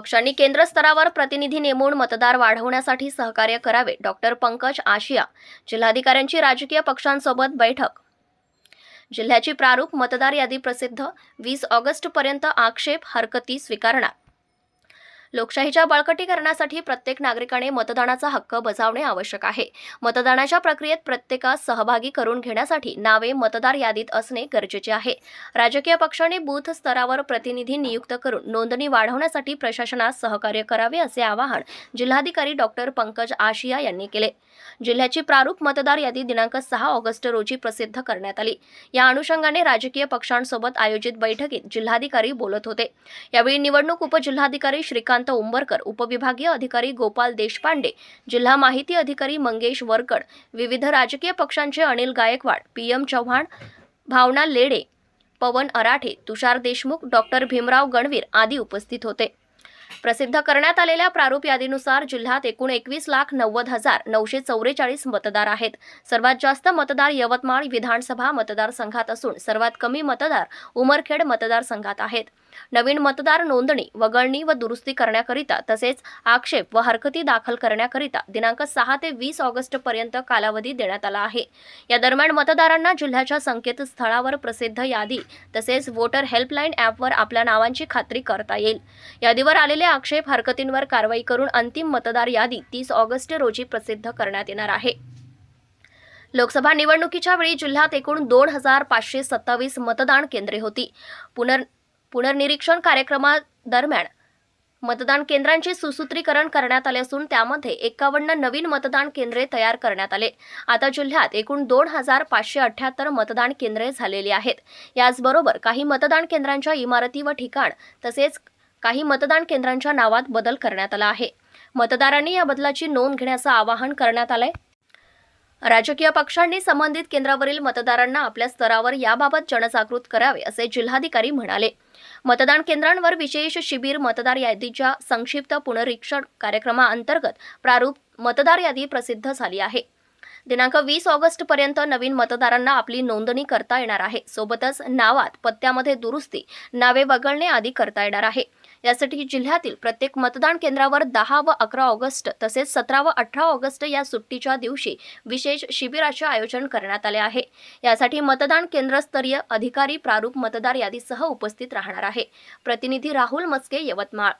पक्षांनी केंद्र स्तरावर प्रतिनिधी नेमून मतदार वाढवण्यासाठी सहकार्य करावे. डॉक्टर पंकज आशिया जिल्हाधिकाऱ्यांची राजकीय पक्षांसोबत बैठक. जिल्ह्याची प्रारूप मतदार यादी प्रसिद्ध वीस ऑगस्टपर्यंत आक्षेप हरकती स्वीकारणार. लोकशाहीच्या बळकटीकरणासाठी प्रत्येक नागरिकाने मतदानाचा हक्क बजावणे आवश्यक आहे. मतदानाच्या प्रक्रियेत प्रत्येकास सहभागी करून घेण्यासाठी नावे मतदार यादीत असणे गरजेचे आहे. राजकीय पक्षांनी बूथ स्तरावर प्रतिनिधी नियुक्त करून नोंदणी वाढवण्यासाठी प्रशासनास सहकार्य करावे असे आवाहन जिल्हाधिकारी डॉक्टर पंकज आशिया यांनी केले. जिल्ह्याची प्रारूप मतदार यादी दिनांक सहा ऑगस्ट रोजी प्रसिद्ध करण्यात आली. या अनुषंगाने राजकीय पक्षांसोबत आयोजित बैठकीत जिल्हाधिकारी बोलत होते. यावेळी निवडणूक उपजिल्हाधिकारी श्रीकांत उंबरकर उपविभागीय अधिकारी गोपाल देशपांडे जिल्हा माहिती अधिकारी मंगेश वरकड विविध राजकीय पक्षांचे Anil Gaikwad P M Chavan Bhavna Lede Pawan Arathe Tushar Deshmukh doctor Bhimrao Ganvir आदी उपस्थित होते. प्रसिद्ध करण्यात आलेल्या प्रारूप यादीनुसार जिल्ह्यात एकूण एकवीस लाख नव्वद हजार नऊशे चौवेचाळीस मतदार आहेत. सर्वात जास्त मतदार यवतमाळ विधानसभा मतदारसंघात असून सर्वात कमी मतदार उमरखेड मतदारसंघात आहेत. नवीन मतदार नोंदणी वगळणी व दुरुस्ती करण्याकरिता तसेच आक्षेप व हरकती दाखल करण्याकरिता दिनांक सहा ते वीस ऑगस्ट पर्यंत कालावधी देण्यात आला आहे. या दरम्यान मतदारांना जिल्ह्याच्या संकेतस्थळावर प्रसिद्ध यादी तसेच वोटर हेल्पलाईन ॲपवर आपल्या नावांची खात्री करता येईल. यादीवर आलेले आक्षेप हरकतींवर कारवाई करून अंतिम मतदार यादी तीस ऑगस्ट रोजी प्रसिद्ध करण्यात येणार आहे. लोकसभा निवडणुकीच्या वेळी जिल्ह्यात एकूण दोन हजार पाचशे सत्तावीस मतदान केंद्रे होती. पुनर् पुनर्निरीक्षण कार्यक्रमादरम्यान मतदान केंद्रांचे सुसूत्रीकरण करण्यात आले असून त्यामध्ये एकावन्न नवीन मतदान केंद्रे तयार करण्यात आले. आता जिल्ह्यात एकूण दोन हजार पाचशे अठ्याहत्तर मतदान केंद्रे झालेली आहेत. याचबरोबर काही मतदान केंद्रांच्या इमारती व ठिकाण तसेच काही मतदान केंद्रांच्या नावात बदल करण्यात आला आहे. मतदारांनी या बदलाची नोंद घेण्याचं आवाहन करण्यात आलंय. राजकीय पक्षांनी संबंधित केंद्रावरील मतदारांना आपल्या स्तरावर याबाबत जनजागृत करावे असे जिल्हाधिकारी म्हणाले. मतदान केंद्रांवर विशेष शिबिर मतदार यादीच्या संक्षिप्त पुनरीक्षण कार्यक्रमाअंतर्गत प्रारूप मतदार यादी प्रसिद्ध झाली आहे. दिनांक वीस ऑगस्ट पर्यंत नवीन मतदारांना आपली नोंदणी करता येणार आहे. सोबतच नावात पत्त्यामध्ये दुरुस्ती नावे वगळणे आदी करता येणार आहे. यासाठी जिल्ह्यातील प्रत्येक मतदान केंद्रावर दहा व अकरा ऑगस्ट तसेच सतरा व अठरा ऑगस्ट या सुट्टीच्या दिवशी विशेष शिबिराचे आयोजन करण्यात आले आहे. यासाठी मतदान केंद्रस्तरीय अधिकारी प्रारूप मतदार यादीसह उपस्थित राहणार आहे. प्रतिनिधी राहुल मस्के यवतमाळ.